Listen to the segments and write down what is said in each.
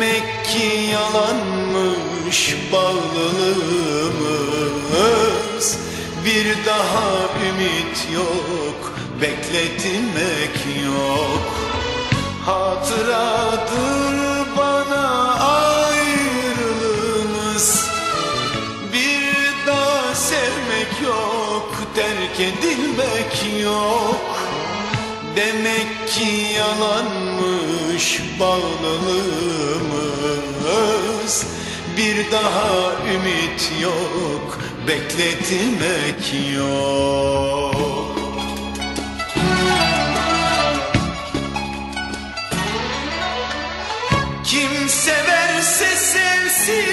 Demek ki yalanmış bağlılığımız. Bir daha ümit yok Bekletilmek yok. Hatıradır Demek ki yalanmış bağlılığımız. Bir daha ümit yok Bekletilmek yok. Kim severse sevsin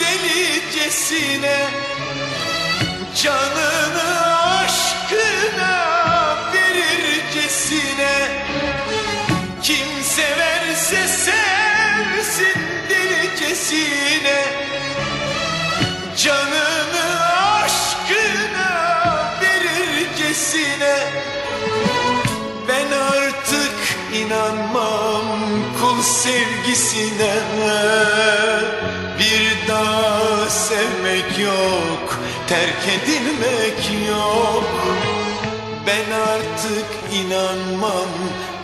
delicesine. Canını delicesine Canını aşkına verircesine Ben artık inanmam kul sevgisine. Bir daha sevmek yok terk edilmek yok. Ben artık inanmam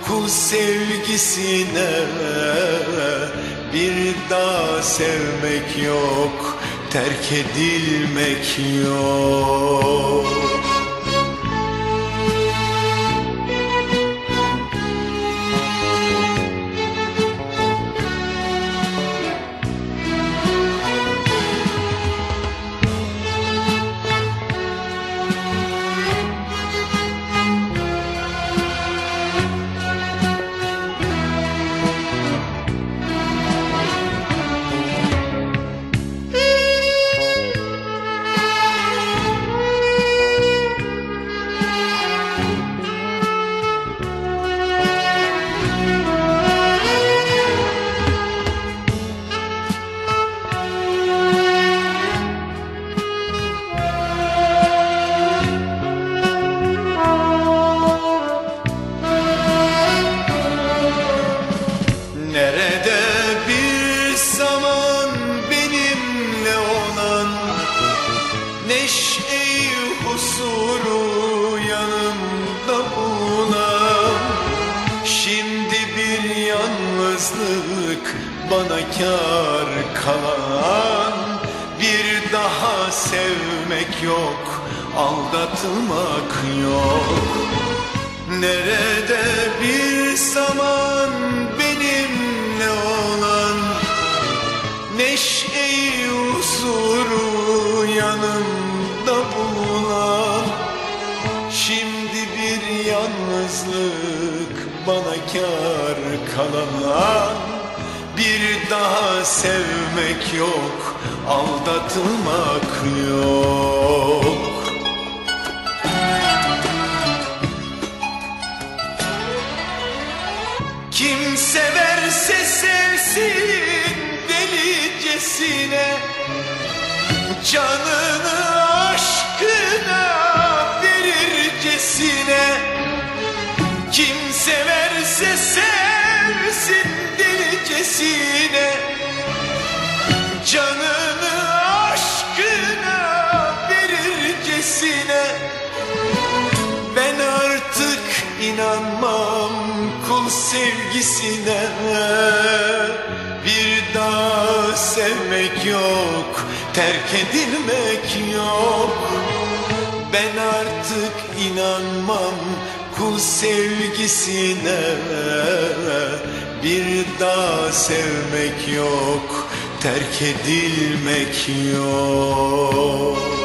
kul sevgisine Bir daha sevmek yok terk edilmek yok yalnızlık bana kar kalan. Bir daha sevmek yok aldatılmak yok. Nerede bir zaman benimle olan? Neşeyi huzuru yanımda bulunan. Şimdi bir yalnızlık bana kar kalan Bir daha sevmek yok aldatılmak yok. Kim severse sevsin delicesine Canını aşkına verircesine. Kim sevgisine Bir daha sevmek yok, terk edilmek yok. Ben artık inanmam kul sevgisine Bir daha sevmek yok, terk edilmek yok